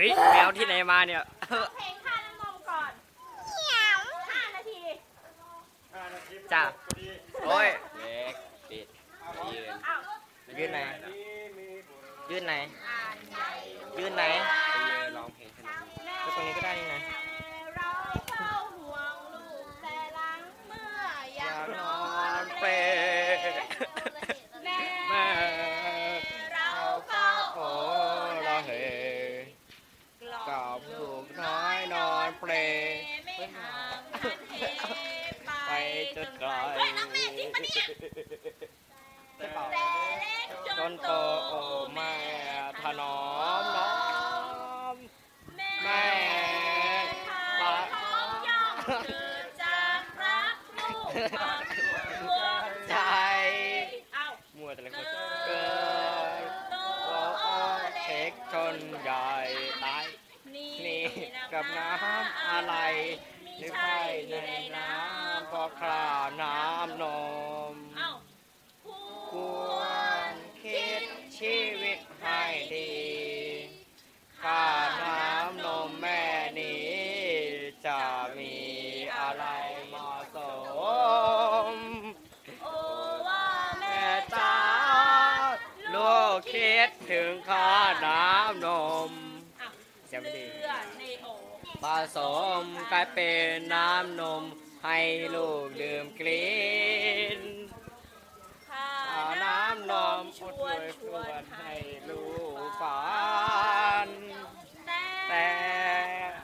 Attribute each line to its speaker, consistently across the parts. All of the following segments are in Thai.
Speaker 1: ฮ้ยแมวที่ไหนมาเนี่ย
Speaker 2: เพลงค่าน้ำนมก่อนห้านาที
Speaker 1: จ้าโอ้ยเล็กปิดยืน
Speaker 2: อ้าว
Speaker 1: ยืนไหน ยืนไหน ยืนไหน จนไกล
Speaker 2: เฮ้ยน้องเมย์จริงปะเนี่ยแต่เล็กจ
Speaker 1: จ
Speaker 2: น
Speaker 1: น
Speaker 2: โต
Speaker 1: โตโอ้แม่ถนอมน้อม
Speaker 2: แม่
Speaker 1: แม่
Speaker 2: ปาท้องย่อมเกิดจากรักลูกความหัว
Speaker 1: ใจ
Speaker 2: เอ้า
Speaker 1: มัวแต่ละคนเกิด
Speaker 2: โต
Speaker 1: เช็คจนใหญ่ตาย
Speaker 2: นี่
Speaker 1: กับน้ำอะไร นึกไปในน้ำพอคราน้ำนมควรคิดชีวิตให้ดีค่าน้ำนมแม่นี้ จะมีอะไรเหมาะสม
Speaker 2: โอ้ว่าแม่จ้า
Speaker 1: ลูกคิดถึงค่า ผสมกลายเป็นน้ำนมให้ลูกดื่มกลิน
Speaker 2: ข้า
Speaker 1: เอา
Speaker 2: น้ำ
Speaker 1: น้ำ
Speaker 2: น
Speaker 1: น
Speaker 2: ม
Speaker 1: ม
Speaker 2: ช
Speaker 1: ช
Speaker 2: ว
Speaker 1: วนน
Speaker 2: ช
Speaker 1: ช
Speaker 2: ว
Speaker 1: วนน
Speaker 2: ให้
Speaker 1: ให้
Speaker 2: ลู
Speaker 1: ลู
Speaker 2: ก
Speaker 1: ก
Speaker 2: ฝั
Speaker 1: ฝั
Speaker 2: น
Speaker 1: น
Speaker 2: แต่
Speaker 1: แต่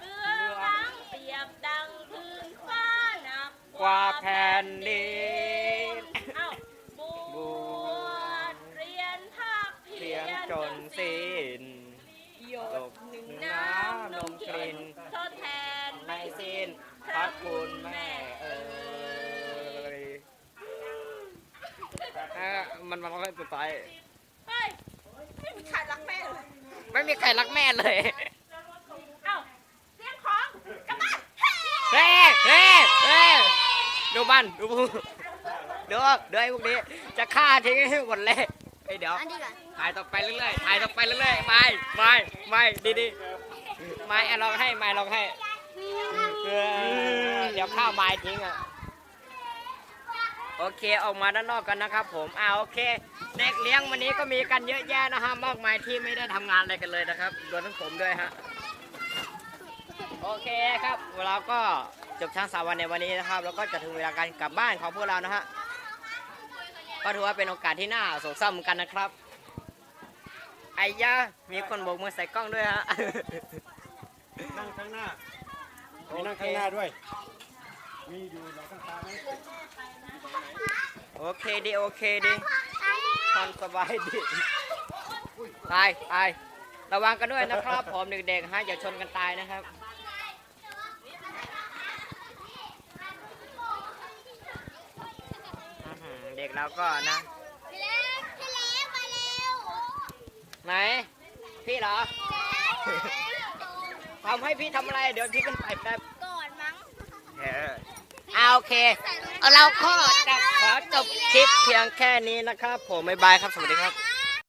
Speaker 2: เบื้องหลังเปรียบดังพื้นฟ้าหนัก
Speaker 1: กว่าแผ่นดิน
Speaker 2: เอ้าบ
Speaker 1: บ
Speaker 2: ว
Speaker 1: ว
Speaker 2: ชเรียนภาคเพี
Speaker 1: เพี
Speaker 2: ย
Speaker 1: ย
Speaker 2: รง
Speaker 1: จนสิ้น
Speaker 2: หย
Speaker 1: ต
Speaker 2: ด
Speaker 1: ก
Speaker 2: หนึ่ง
Speaker 1: น้
Speaker 2: น้ำำน
Speaker 1: น
Speaker 2: ม
Speaker 1: ม
Speaker 2: ก
Speaker 1: ก
Speaker 2: ลิ่
Speaker 1: ลิ่
Speaker 2: น
Speaker 1: น
Speaker 2: ทดแทน
Speaker 1: ไม่สิ้น พระคุณแม่เอ่ยเอ่อมันมันค่อยไป
Speaker 2: เฮ้ยไม่มีใครรักแม่เลย
Speaker 1: ไม่มีใครรักแม่เลย
Speaker 2: เอ้าเรียกของกลับบ้าน
Speaker 1: เฮ้เฮ้เฮ้ดูบ้านดูดูดูไอ้พวกนี้ จะฆ่าทิ้งให้หมดเลยเฮ้ยเดี๋ยว
Speaker 3: อันนี้ก่อน
Speaker 1: ถ่ายต่อไปเรื่อยๆถ่ายต่อไปเรื่อยๆไม่ไม่ไม่ดีดีๆไม่เอาลองให้ไม่ลองให้ เออเดี๋ยวข้าวไม้ทิ้งอะ โอเคออกมาด้านนอกกันนะครับผมอ่าโอเค เด็กเลี้ยงวันนี้ก็มีกันเยอะแยะนะฮะมากมายที่ไม่ได้ทำงานอะไรกันเลยนะครับรวมทั้งผมด้วยฮะ โอเคครับเราก็จบทั้งสามวันในวันนี้นะครับ แล้วก็จะถึงเวลาการกลับบ้านของพวกเรานะฮะ ก็ถือว่าเป็นโอกาสที่น่าโศกเศร้าเหมือนกันนะครับ ไอ้ยะมีคนโบกมือใส่กล้องด้วยฮะ
Speaker 4: นั่งข้างหน้า มีนั่งข้างหน้าด้วย มีอยู่หลังข้างตาไหม
Speaker 1: โอเคดีโอเคดีทอนสบายดีตายตายระวังกันด้วยนะครับผมเด็กๆฮะอย่าชนกันตายนะครับอื้อหือเด็กเราก็นะ
Speaker 3: พี่เล็กพี่เล็กมาเร็ว
Speaker 1: ไหนพี่เหรอ ทำให้พี่ทำอะไร เดี๋ยวพี่ขึ้นไปแป๊บ
Speaker 3: ก่อนมั้ง
Speaker 1: เออเอาโอเคเอาเราก็จะขอจบคลิปเพียงแค่นี้นะครับ ผมบ๊ายบายครับ สวัสดีครับ
Speaker 3: นะ